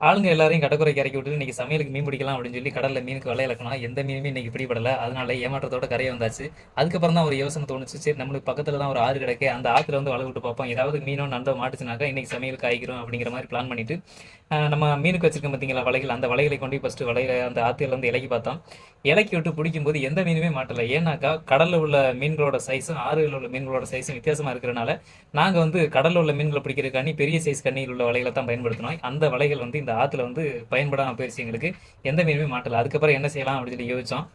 ஆளுங்க எல்லாரையும் கடற்கரைக்கு இறக்கி விட்டு இன்னைக்கு சமையலுக்கு மீன் பிடிக்கலாம் அப்படின்னு சொல்லி கடலில் மீனுக்கு வலை இழக்கணும் எந்த மீனுமே இன்னைக்கு பிடிபடல. அதனால ஏமாற்றத்தோட கரையை வந்தாச்சு. அதுக்கப்புறம் தான் ஒரு யோசனை தோணுச்சு. சரி நம்மளுக்கு பக்கத்தில் தான் ஒரு ஆறு கிடக்கு. அந்த ஆற்றுல வந்து வலை விட்டு பார்ப்போம். ஏதாவது மீனோ நண்டோ மாட்டுச்சுனாக்கா இன்னைக்கு சமையலுக்கு ஆகிக்கிறோம் அப்படிங்கிற மாதிரி பிளான் பண்ணிட்டு நம்ம மீனுக்கு வச்சிருக்கோம் பார்த்தீங்களா வலைகள்? அந்த வலைகளை கொண்டு ஃபஸ்ட்டு வலையில அந்த ஆற்றுல வந்து இலக்கி பார்த்தோம் இலக்கி விட்டு பிடிக்கும்போது எந்த மீனுமே மாட்டல. ஏன்னாக்கா கடலில் உள்ள மீன்களோட சைஸும் ஆறுகளில் உள்ள மீன்களோட சைஸும் வித்தியாசமாக இருக்கிறனால நாங்கள் வந்து கடலில் உள்ள மீன்களை பிடிக்கிறதுக்காண்டி பெரிய சைஸ் கண்ணியில் உள்ள வலைகளை தான் பயன்படுத்தினோம். அந்த வலைகள் வந்து இந்த ஆற்றுல வந்து பயன்படாமல் போயிருச்சு எங்களுக்கு. எந்த மீனுமே மாட்டல. அதுக்கப்புறம் என்ன செய்யலாம் அப்படின்னு சொல்லி யோசிச்சோம்.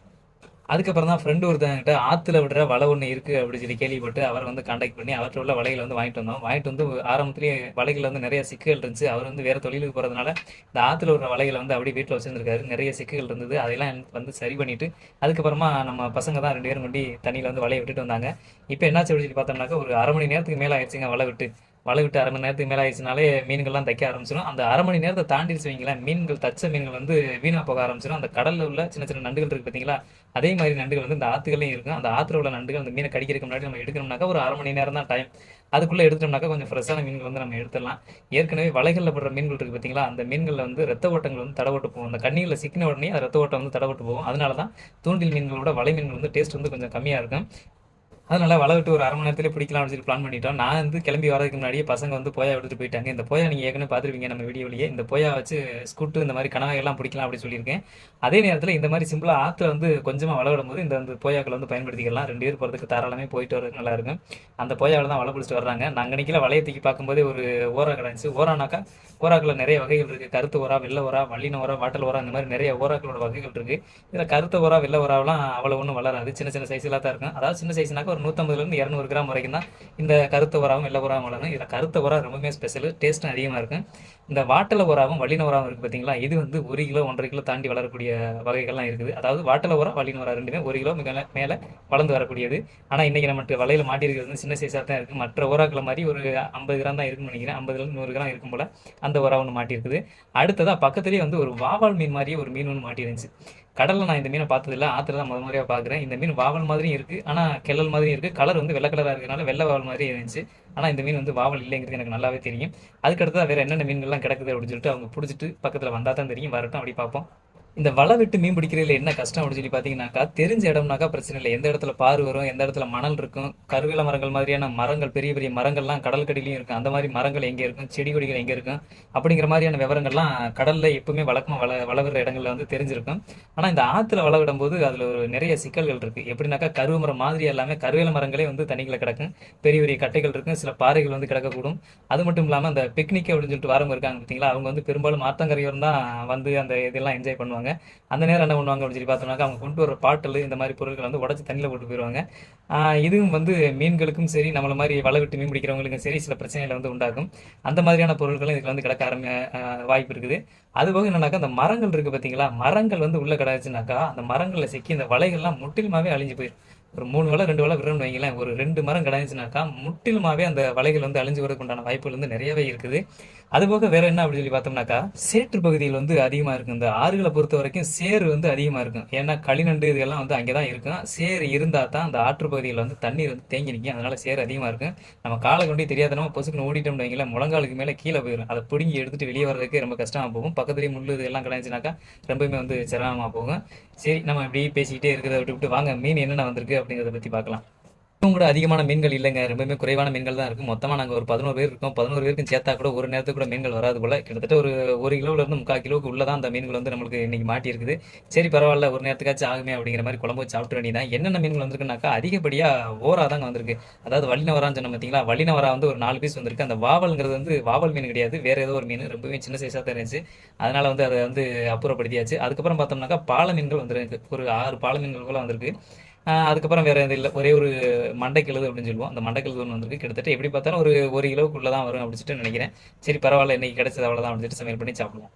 அதுக்கப்புறம் தான் ஃப்ரெண்டு ஒருத்தங்கிட்ட ஆற்றுல விடுற வலை ஒன்று இருக்குது அப்படின்னு சொல்லி கேள்விப்பட்டு அவர் வந்து காண்டாக்ட் பண்ணி அவர்கிட்ட உள்ள வலைகளை வந்து வாங்கிட்டு வந்தோம். வாங்கிட்டு வந்து ஆரம்பத்துலேயே வலைகள் வந்து நிறைய சிக்கல் இருந்துச்சு. அவர் வந்து வேறு தொழிலுக்கு போகிறதுனால இந்த ஆற்றுல விடுற வலைகளை வந்து அப்படியே வீட்டில் வச்சுருந்துருக்காரு. நிறைய சிக்கல் இருந்தது. அதெல்லாம் வந்து சரி பண்ணிட்டு அதுக்கப்புறமா நம்ம பசங்க தான் ரெண்டு பேரும் கொண்டு தண்ணியில் வந்து வலையை விட்டுட்டு வந்தாங்க. இப்போ என்னாச்சு அப்படின்னு சொல்லி பார்த்தோம்னாக்கா ஒரு அரை மணி நேரத்துக்கு மேலே ஆயிடுச்சுங்க வலை விட்டு. வலை விட்டு அரை மணி நேரத்துக்கு மேலே ஆயிடுச்சுனாலே மீன்கள்லாம் தைக்க ஆரம்பிச்சிடும் அந்த அரை மணி நேரத்தை தாண்டிடுச்சு வைங்களேன் மீன்கள் தச்ச மீன்கள் வந்து வீணாக போக ஆரம்பிச்சிடும் அந்த கடலில் உள்ள சின்ன சின்ன நண்டுகள் இருக்கு பார்த்தீங்களா அதே மாதிரி நண்டுகள் வந்து இந்த ஆற்றுகளையும் இருக்கும். அந்த ஆற்றுல உள்ள நண்டுகள் அந்த மீனை கடிக்கிறதுக்கு முன்னாடி நம்ம எடுக்கணும்னாக்கா ஒரு அரை மணி நேரம் தான் டைம் அதுக்குள்ளே எடுத்துட்டோம்னாக்கா கொஞ்சம் ஃப்ரெஷ்ஷான மீன்கள் வந்து நம்ம எடுத்துடலாம். ஏற்கனவே வலைகளில் படுற மீன்கள் இருக்குது பார்த்தீங்களா அந்த மீன்களில் வந்து ரத்த ஓட்டங்கள் வந்து தடவட்டு போகும். அந்த கண்ணியில் சிக்கின உடனே அந்த ரத்த ஓட்டம் வந்து தடவட்டு போகும். அதனால தான் தூண்டில் மீன்களோட வலை மீன்கள் வந்து டேஸ்ட் வந்து கொஞ்சம் கம்மியாக இருக்கும். அதனால வலை விட்டு ஒரு அரை மணி நேரத்தில் பிடிக்கலாம் அப்படின்னு சொல்லி பிளான் பண்ணிட்டோம். நான் வந்து கிளம்பி வரதுக்கு முன்னாடியே பசங்க வந்து போயா விட்டுட்டு போயிட்டாங்க. இந்த போயா நீங்க ஏற்கனவே பார்த்துருவீங்க நம்ம வீடியோலேயே. இந்த போயா வச்சு ஸ்கூட்டு இந்த மாதிரி கனவை எல்லாம் பிடிக்கலாம் அப்படின்னு சொல்லியிருக்கேன். அதே நேரத்தில் இந்த மாதிரி சிம்பிளாக ஆற்றுல வந்து கொஞ்சமாக வலை விடும்போது இந்த வந்து போயாக்களை வந்து பயன்படுத்திக்கலாம். ரெண்டு பேர் போகிறதுக்கு தாராளமே போயிட்டு வரது நல்லா இருக்கும். அந்த போயாவில் தான் வலை பிடிச்சிட்டு வர்றாங்க. நாங்கள் அன்னைக்கில வலையை தூக்கி பார்க்கும்போதே ஒரு ஓரா கிடந்துச்சு. ஓரானாக்கா ஓராக்கில் நிறைய வகைகள் இருக்கு. கருத்து ஓரா வெள்ளை ஓரா வள்ளின ஓரா வாட்டல் ஓரா இந்த மாதிரி நிறைய ஓராக்களோட வகைகள் இருக்கு. இதில் கருத்த ஓரா வெள்ளை ஓராவெல்லாம் அவ்வளோ ஒன்றும் வளராது. சின்ன சின்ன சைஸ்லாம் தான் இருக்கும். அதாவது சின்ன சைஸ்னாக்கா நூற்றம்பதுலேருந்து இரநூறு கிராம் வரைக்கும் தான் இந்த கருத்த உராவும் வெள்ளை உராவும் வளரும். இதில் கருத்த உரம் ரொம்பவுமே ஸ்பெஷல் டேஸ்ட்டும் அதிகமாக இருக்கும். இந்த வாட்டல உராவும் வள்ளின உராவும் இருக்குது பார்த்தீங்களா? இது வந்து ஒரு கிலோ ஒன்றரை கிலோ தாண்டி வளரக்கூடிய வகைகள்லாம் இருக்குது. அதாவது வாட்டல உரம் வள்ளின உரம் ரெண்டுமே ஒரு கிலோ மிக மேலே வளர்ந்து வரக்கூடியது. ஆனால் இன்றைக்கி நம்ம வலையில் மாட்டியிருக்கிறது வந்து சின்ன சைஸாக தான் இருக்குது மற்ற உராக்களை மாதிரி ஒரு ஐம்பது கிராம் தான் இருக்குன்னு நினைக்கிறேன். ஐம்பதுலேருந்து நூறு கிராம் இருக்கும் போல அந்த உரா ஒன்று மாட்டியிருக்குது. அடுத்ததாக பக்கத்துலேயே வந்து ஒரு வாவால் மீன் மாதிரியே ஒரு மீன் ஒன்று மாட்டியிருந்துச்சு. கடலில் நான் இந்த மீனை பார்த்ததில்ல. ஆற்றுல தான் முதல் முறையாக பார்க்குறேன். இந்த மீன் வாவல் மாதிரியும் இருக்குது ஆனால் கெள்ளல் மாதிரியும் இருக்குது கலர் வந்து வெள்ளை கலராக இருக்கனால வெள்ளை வாவல் மாதிரி இருந்துச்சு. ஆனால் இந்த மீன் வந்து வாவல் இல்லைங்கிறது எனக்கு நல்லாவே தெரியும். அதுக்கடுத்து வேறு என்னென்ன மீன்கள்லாம் கிடக்குது அப்படின்னு சொல்லிட்டு அவங்க பிடிச்சிட்டு பக்கத்தில் வந்தால் தான் தெரியும். வரட்டும் அப்படி பார்ப்போம். இந்த வலை விட்டு மீன் பிடிக்கிறதுல என்ன கஷ்டம் அப்படின்னு சொல்லி பார்த்தீங்கன்னாக்கா தெரிஞ்ச இடம்னாக்கா பிரச்சனை இல்லை. எந்த இடத்துல பாரு வரும் எந்த இடத்துல மணல் இருக்கும் கருவேல மரங்கள் மாதிரியான மரங்கள் பெரிய பெரிய மரங்கள்லாம் கடற்கடியிலையும் இருக்கும். அந்த மாதிரி மரங்கள் எங்கே இருக்கும் செடி கொடிகள் எங்கே இருக்கும் அப்படிங்கிற மாதிரியான விவரங்கள்லாம் கடலில் எப்பவுமே வழக்கமாக வள வளர்கிற இடங்களில் வந்து தெரிஞ்சிருக்கும். ஆனால் இந்த ஆற்றுல வளவிடும் போது அதில் ஒரு நிறைய சிக்கல்கள் இருக்குது எப்படின்னாக்கா கருவ மரம் மாதிரி எல்லாமே கருவேல மரங்களே வந்து தண்ணிகளை கிடக்கும். பெரிய பெரிய கட்டைகள் இருக்கும் சில பாறைகள் வந்து கிடக்கக்கூடும். அது மட்டும் இல்லாமல் அந்த பிக்னிக் அப்படின்னு சொல்லிட்டு வரவங்க இருக்காங்க பார்த்தீங்களா அவங்க வந்து பெரும்பாலும் ஆத்தங்கரையோரம் தான் வந்து அந்த இதெல்லாம் என்ஜாய் பண்ணுவாங்க. அந்த நேரம் என்ன பண்ணுவாங்க அப்படின்னு சொல்லி பார்த்தோம்னாக்கா அவங்க கொண்டு வர பாட்டில் இந்த மாதிரி பொருட்களை வந்து உடச்சி தண்ணியில் போட்டு போயிடுவாங்க. இதுவும் வந்து மீன்களுக்கும் சரி நம்மள மாதிரி வலை விட்டு மீன் பிடிக்கிறவங்களுக்கும் சரி சில பிரச்சனைகளை வந்து உண்டாகும். அந்த மாதிரியான பொருட்களும் இதுக்கு வந்து கிடக்க ஆரம்பி வாய்ப்பு இருக்குது. அது போக என்னன்னாக்கா அந்த மரங்கள் இருக்கு பார்த்தீங்களா மரங்கள் வந்து உள்ள கிடச்சுனாக்கா அந்த மரங்களில் சிக்கி இந்த வலைகள்லாம் முற்றிலுமாவே அழிஞ்சு போயிடும். ஒரு மூணு வலை ரெண்டு வலை விடுறோம்னு வைங்களேன். ஒரு ரெண்டு மரம் கிடந்துச்சுனாக்கா முற்றிலுமாவே அந்த வலைகள் வந்து அழிஞ்சு வரதுக்கு உண்டான வாய்ப்புகள் வந்து நிறையவே இருக்குது. அதுபோக வேற என்ன அப்படின்னு சொல்லி பார்த்தோம்னாக்கா சேற்று பகுதியில் வந்து அதிகமாக இருக்கும் இந்த ஆறுகளை பொறுத்த வரைக்கும் சேறு வந்து அதிகமாக இருக்கும் ஏன்னா களிநண்டு இதெல்லாம் வந்து அங்கே தான் இருக்கும் சேறு இருந்தால் தான் அந்த ஆற்று பகுதியில் வந்து தண்ணீர் வந்து தேங்கி நிற்கும் அதனால சேறு அதிகமாக இருக்கும் நம்ம காலை கொண்டு நம்ம பொசுக்குன்னு ஓடிட்டோம்னு வைங்களேன் முழங்காலுக்கு மேலே கீழே போயிடும் அதை பிடுங்கி எடுத்துட்டு வெளியே வர்றதுக்கு ரொம்ப கஷ்டமாக போகும். பக்கத்துலேயே முள்ளு இதெல்லாம் கிடந்துச்சுனாக்கா ரொம்பவுமே வந்து சிரமமாக போகும். சரி நம்ம இப்படி பேசிக்கிட்டே இருக்கிறத விட்டு விட்டு வாங்க. மீன் என்னென்ன வந்திருக்கு அப்படிங்கிறத பற்றி பார்க்கலாம். இன்னும் கூட அதிகமான மீன்கள் இல்லைங்க. ரொம்பவுமே குறைவான மீன்கள் தான் இருக்கும் மொத்தமாக நாங்கள் ஒரு பதினோரு பேர் இருக்கோம். பதினோரு பேருக்கும் சேர்த்தா கூட ஒரு நேரத்துக்கு கூட மீன்கள் வராது போல. கிட்டத்தட்ட ஒரு ஒரு கிலோல முக்கால் கிலோவுக்கு உள்ளே தான் அந்த மீன்கள் வந்து நம்மளுக்கு இன்றைக்கி மாட்டியிருக்குது. சரி பரவாயில்ல. ஒரு நேரத்துக்காச்சும் ஆகுமே அப்படிங்கிற மாதிரி குழம்பு வச்சு சாப்பிட்டு வேண்டியதான் என்னென்ன மீன்கள் வந்திருக்குனாக்கா அதிகப்படியாக ஓரா தாங்க வந்திருக்கு. அதாவது வல்லின வரான்னு சொன்ன பார்த்தீங்களா வல்லின வரா வந்து ஒரு நாலு பீஸ் வந்திருக்கு. அந்த வாவல்ங்கிறது வந்து வாவல் மீன் கிடையாது. வேறு ஏதோ ஒரு மீன். ரொம்பவே சின்ன சைஸாக தான் இருந்துச்சு. அதனால் வந்து அதை வந்து அப்புறப்படுத்தியாச்சு. அதுக்கப்புறம் பார்த்தோம்னாக்கா பால மீன்கள் வந்துருக்கு. ஒரு ஆறு பால மீன்கள் கூட வந்திருக்கு. அதுக்கப்புறம் வேற எதுவும் இல்லை. ஒரே ஒரு மண்டைக்கிழது அப்படின்னு சொல்லுவோம். அந்த மண்டைக்கிழது ஒன்று வந்திருக்கு. கிட்டத்தட்ட எப்படி பார்த்தாலும் ஒரு ஒரு கிலோவுக்குள்ளே தான் வரும் அப்படின்னு சொல்லிட்டு நினைக்கிறேன். சரி பரவாயில்ல. இன்னைக்கு கிடைச்சது அவ்வளோதான் அப்படின்னு சொல்லிட்டு சமையல் பண்ணி சாப்பிடுவோம்.